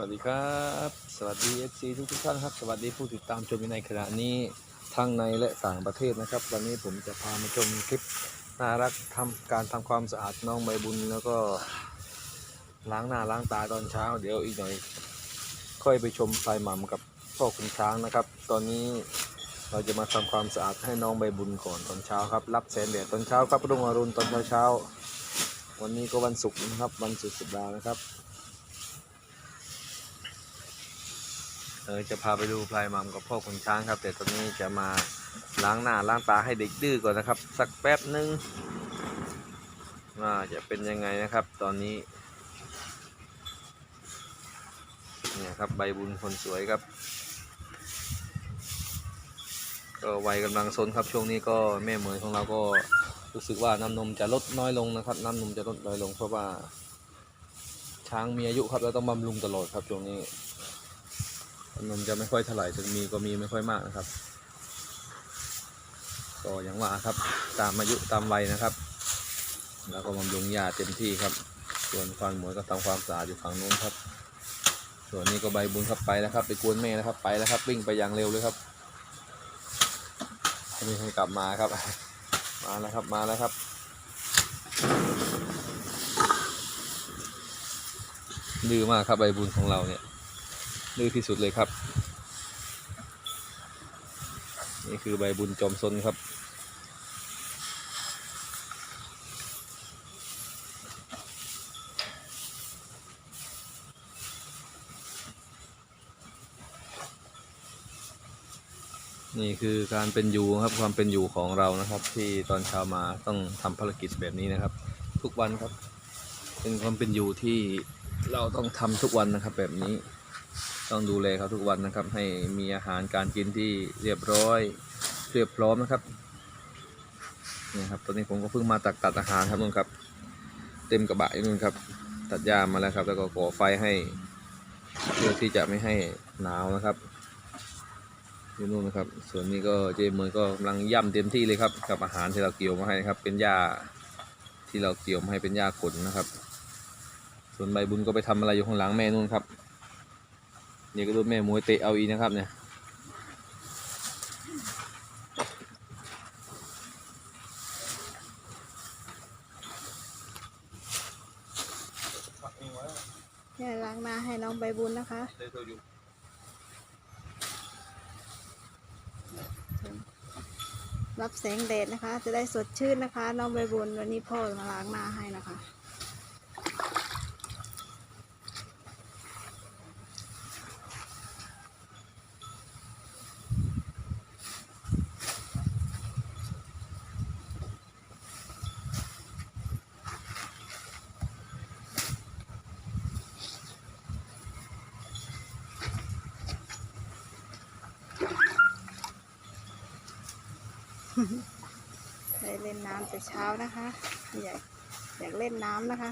วัสดีครับ สวัสดี FC ทุกทุกท่านครับ สวัสดีผู้ติดตามชมในขณะนี้ทั้งในและต่างประเทศนะครับ วันนี้ผมจะพามาชมคลิปน่ารักทำการทำความสะอาดน้องใบบุญแล้วก็ล้างหน้าล้างตาตอนเช้า เดี๋ยวอีกหน่อย ค่อยไปชมพลายหม่ำกับพ่อคุณช้างนะครับ ตอนนี้เราจะมาทำความสะอาดให้น้องใบบุญก่อนตอนเช้าครับ รับแสงแดดตอนเช้าครับรุ่งอรุณตอนเช้า วันนี้ก็วันศุกร์นะครับ วันสุดสัปดาห์นะครับ เออจะพาไปดูพลายมัมกับพ่อคุณช้างครับ แต่ตอนนี้จะมาล้างหน้าล้างตาให้เด็กดื้อก่อนนะครับ สักแป๊บหนึ่งว่าจะเป็นยังไงนะครับ ตอนนี้เนี่ยครับใบบุญคนสวยครับ ก็วัยกำลังซนครับช่วงนี้ก็แม่เหมยของเราก็รู้สึกว่าน้ำนมจะลดน้อยลงนะครับ น้ำนมจะลดน้อยลงเพราะว่าช้างมีอายุครับเราต้องบำรุงตลอดครับช่วงนี้ นมจะไม่ค่อยเท่าไหร่ถึงมีก็มีไม่ค่อยมากนะครับ ก็อย่างว่าครับตามอายุตามวัยนะครับ แล้วก็บำรุงยาเต็มที่ครับ ส่วนควานหมวยก็ทำความสะอาดอยู่ฝั่งนู้นครับ ส่วนนี้ก็ใบบุญครับไปแล้วครับ ไปกวนแม่นะครับไปแล้วครับวิ่งไปอย่างเร็วเลยครับม่มีใครกลับมาครับ มาแล้วครับมาแล้วครับดื้อมากครับใบบุญของเราเนี่ย ดื้อที่สุดเลยครับ นี่คือใบบุญจอมซนครับ นี่คือการเป็นอยู่ครับความเป็นอยู่ของเรานะครับ ที่ตอนเช้ามาต้องทำภารกิจแบบนี้นะครับ ทุกวันครับ เป็นความเป็นอยู่ที่เราต้องทำทุกวันนะครับแบบนี้ ต้องดูแลเขาทุกวันนะครับ ให้มีอาหารการกินที่เรียบร้อยเรียบพร้อมนะครับนี่ครับตอนนี้ผมก็เพิ่งมาตักตัดอาหารครับนู่นครับ เต็มกระบะนู่นครับ ตัดหญ้ามาแล้วครับ แล้วก็ก่อไฟให้เพื่อที่จะไม่ให้หนาวนะครับอยู่นู่นนะครับ ส่วนนี้ก็เจมมือก็กำลังย่ำเต็มที่เลยครับ กับอาหารที่เราเกี่ยวมาให้นะครับ เป็นหญ้าที่เราเกี่ยวมาให้เป็นหญ้าขนนะครับ ส่วนใบบุญก็ไปทำอะไรอยู่ข้างหลังแม่นู่นครับ นี่ก็โดนแม่มวยเตะเอาอีกนะครับเนี่ยเนี่ยล้างหน้าให้น้องใบบุญนะคะรับแสงแดดนะคะ จะได้สดชื่นนะคะ น้องใบบุญวันนี้พ่อมาล้างหน้าให้นะคะ ได้เล่นน้ำแต่เช้านะคะ อยากอยากเล่นน้ำนะคะ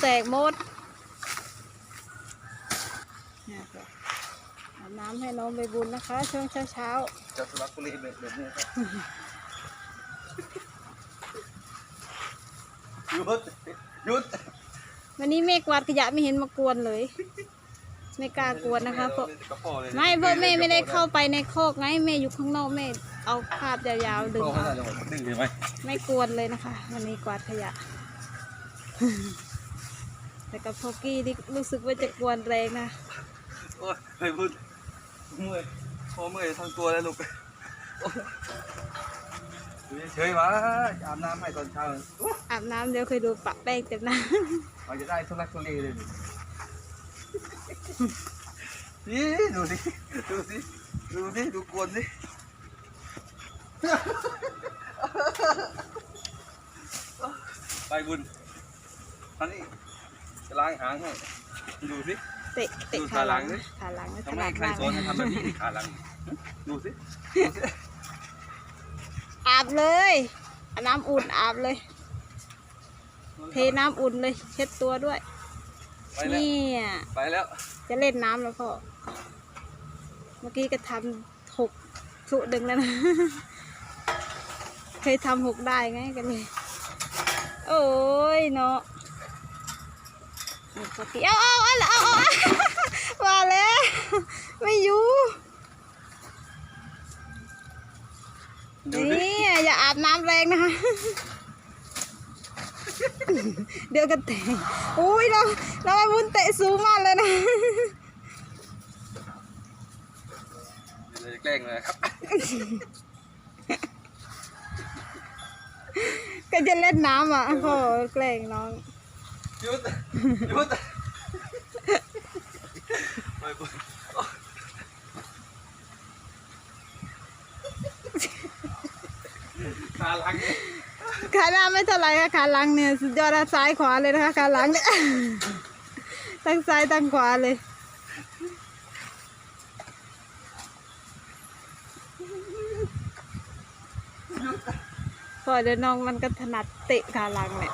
แตกหมดเนี่ยค่ะอาบน้ำให้น้องใบบุญนะคะ ช่วงเช้าเช้าจะสลักกุลีแบบแบบนี้ครับหยุดหยุดๆวันนี้แม่กวาดขยะไม่เห็นมากวนเลย ไม่กล้ากวนนะคะเพราะไม่เพราะแม่ไม่ได้เข้าไปในโคอกไงแม่อยู่ข้างนอกแม่เอาคาบยาวๆดึงพ่อมาเขาจะบอกดื้อใช่ไหมไม่กวนเลยนะคะ วันนี้กวาดขยะ แต่กับพอกี้นี่รู้สึกว่าจะกวนแรงนะ โอ้ยไปพูด เมื่อยพ่อเมื่อยทั้งตัวแล้วลูกโอ้ยอยู่เฉยๆวะอาบน้ำให้ตอนเช้าโอ้ยอาบน้ำเดี๋ยวเคยดูปะแป้งเต็มหน้าเราจะได้ทุลักทุเลเลยนี่นี่ดูสิดูสิดูสิดูกวนสิไปบุญอันนี้จะล้างหางให้ดูสิ เตะเตะดูขาหลังขาหลังดิขาหลังนะทำขไมนาดใครมากสอนให้ทำแบบนี้ขาหลังดูสิอาอาบเลยเอาน้ำอุ่นอาบเลย เทน้ำอุ่นเลย เช็ดตัวด้วยไปแล้วเนี่ยไปแล้วจะเล่นน้ำแล้วพ่อเมื่อกี้ก็ทำหกสุดึงแล้วนะ เคยทำหกได้ไงกันเลย โอ้ยเนาะ นี่ปกติเอาเอาเอาเอาเอาว่าแล้ว ไม่อยู่ดูดินี่อย่าอาบน้ำแรงนะคะเดี๋ยวกันเตะอุ้ยเราเราไปบุญเตะสูงมากเลยนะเลยแกล้งเลยครับ ก็จะเล่นน้ำอะพ่อแกล้งน้องหยุด ขาหลังเนี่ยขาหน้าไม่เท่าไหรค่ะขาหลังเนี่ยสุดยอดนะซ้ายขวาเลยนะคะขาหลังเนี่ย ทั้งซ้ายทั้งขวาเลย พอเดี๋ยวน้องมันก็ถนัดเตะขาหลังเนี่ย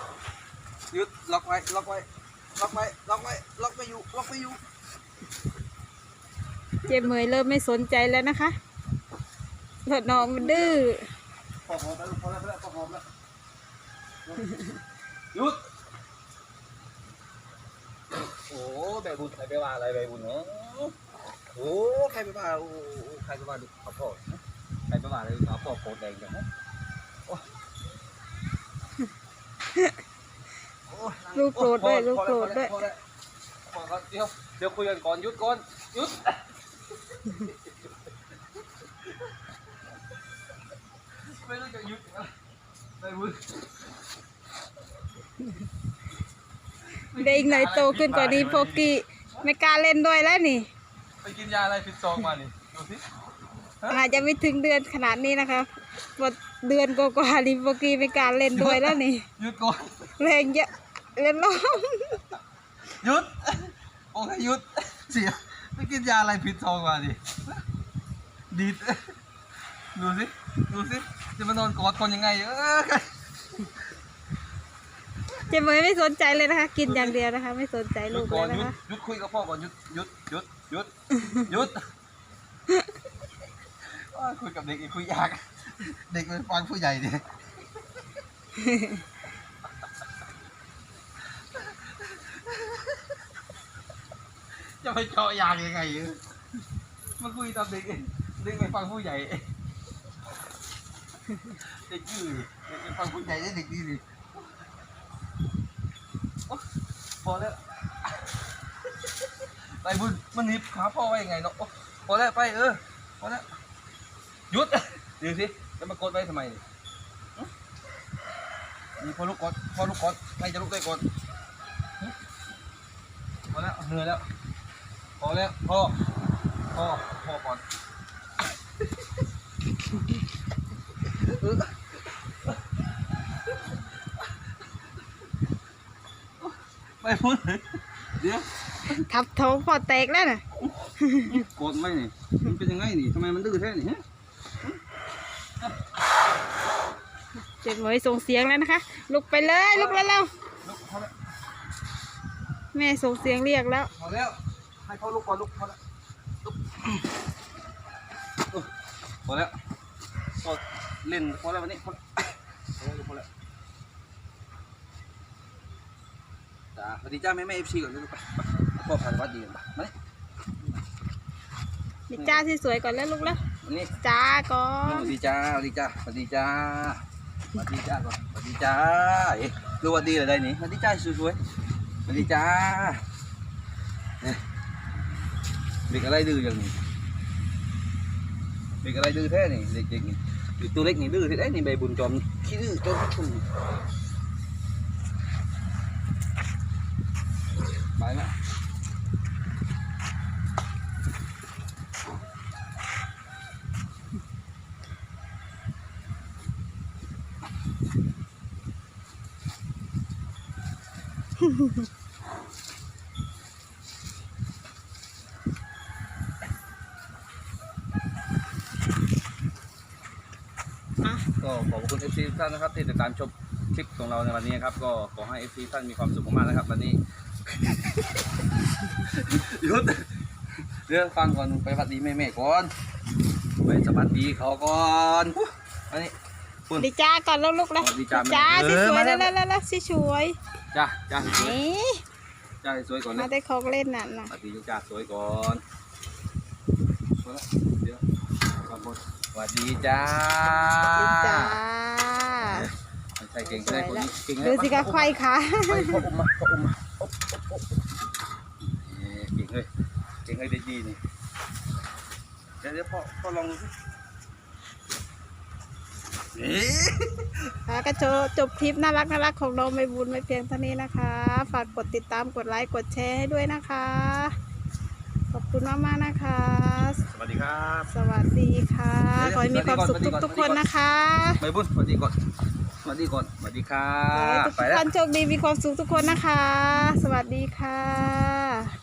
ยุดล็อกไว้ล็อกไว้ ล็อกไว้ล็อกไว้ล็อกไม่อยู่ล็อกไม่อยู่เจมเหมยเริ่มไม่สนใจแล้วนะคะเพราะน้องมันดื้อพอหอมแล้วพอแล้วพอแล้วพอหอมแล้วหยุดโอ้ใบบุญใครไปว่าอะไรใบบุญเนาะโอ้ใครไปว่าโอ้ใครไปว่าดูขอโทษใครไปว่าอะไรขอโทษโคตรแดงจังนะ ลูกโกรธด้วยลูกโกรธด้วยพอแล้วพอแล้วเดี๋ยวเดี๋ยวคุยกันก่อนหยุดก่อนหยุดไม่รู้จะหยุดอะไรบุญเด็กหน่อยโตขึ้นกว่านี้โฟกี้ไม่กล้าเล่นด้วยแล้วนี่ ไปกินยาอะไรผิดซองมานี่ดูสิอาจจะไม่ถึงเดือนขนาดนี้นะคะพอเดือนกว่าๆนี่โฟกี้ไม่กล้าเล่นด้วยแล้วนี่หยุดก่อนแรงเยอะ เล่นล้อมหยุดโอเคหยุดเสียไปกินยาอะไรผิดซองมาดิดีดดูสิดูสิจะมานอนกอดคนยังไงเออเจมเหมยไม่สนใจเลยนะคะ กินอย่างเดียวนะคะ ไม่สนใจหยุลูดกก่เลอนยหยุนะดคะหยุดคุยกับพ่อก่อนหยุดหยุดหยุดหยุดหยุดอ้าวคุยกับเด็กอีกคุยยาก เด็กเป็นฟังผู้ใหญ่ดิ จะไปเจาะยางยังไงเออมาคุยตามเด็กเองเด็กไปฟังผู้ใหญ่เด็กยืดเด็กไปฟังผู้ใหญ่ได้เด็กดีดิโอ๊ะพอแล้วไปบุญมันนีบขาพ่อไว้ยังไงเนาะพอแล้วไปเออพอแล้วหยุดดี๋ยวสิจะมากดไว้ทำไมเนี่พอลุกก่อนพอลุกก่อนใครจะลุกได้ก่อนอื้อพอแล้วเหนื่อยแล้ว พอแล้วพ่อพ่อพ่อก่อนเออไปบุญเดี๋ยวทับท้องพอแตกแล้วน่ะกดไว้นี่มันเป็นยังไงนี่ทำไมมันดื้อแท้นี่ฮะเจมเหมยส่งเสียงแล้วนะคะ ลุกไปเลยลุกแล้วแล้วลุกพอแล้วแม่ส่งเสียงเรียกแล้วพอแล้ว ให้เขาลุกก่อนลุกพอแล้วลุกเออพอแล้วก็เล่นพอแล้ววันนี้พอแล้วพอแล้วพอแล้วจ้าสวัสดีจ้าแม่แม่เอฟซีก่อนเลยลูกไปไปพ่อพาไปวัดดีกันไปมานี่ดิจ้าที่สวยก่อนแล้วลุกแล้วมานี่จ้าก่อสนวัสดีจ้าสวัสดีจ้าสวัสดีจ้าสวัสดีจ้าก่อนสวัสดีจ้าเอ๊ะรู้ว่าดีเหรอได้นี่สวัสดีจ้าสวยๆสวัสดีจ้าเนี่ย เด็กอะไรดื้ออย่างนี้เด็กอะไรดื้อแท้นี่เด็กๆนี่เด็กตัวเล็กนี่ดื้อแท้นี่ใบบุญจอมขี้ดื้อจอมขี้ทุ่มไปละก็ขอบ เอฟซีท่านนะครับที่ติดตามชมคลิปของเราในวันนี้ครับ ก็ขอให้เอฟซีท่านมีความสุขมากๆนะครับ วันนี้ หยุดเรื่องฟังก่อนไปสวัสดีแม่ๆก่อนไปสวัสดีเขาก่อนอันนี้คุณดีจ้าก่อนแล้วลูกแล้วสวัสดีจ้าจ้าเอสิอสวมายแล้แล้ว วแล้วแล้วสิสวยจ้าจ้าสวยนี่จ้าสวยก่อนเลมายได้ของเล่นน่ะนะสวัสดีจ้าสวยก่อนมาละเดี๋ยวขอบคุณ สวัสดีจ้าดีจ้าไม่ใช่เก่งใช่คนนี้เก่งดูสิคะไขว้ขาไปพ่ออุ้มมาพ่ออุ้มมาอุ๊บอุ๊บอุ๊บเก่งเลยเก่งเลยได้ดีนี่เดี๋ยวเดี๋ยวพ่อพ่อลองดูสินี่แล้วก็จบจบคลิปน่ารักน่ารักของเราไม่บุญไม่เพียงเท่านี้นะคะ ฝากกดติดตามกดไลค์กดแชร์ให้ด้วยนะคะ ขอบคุณมากมากๆนะคะ สวัสดีครับสวัสดีค่ะ ขอให้มีความสุขทุกทุกๆคนนะคะไม่บุญสวัสดีก่อน สวัสดีก่อน สวัสดีครัขอให้บทุกไปแล้ว ท่านโชคดีมีความสุขทุกคนนะคะ สวัสดีค่ะ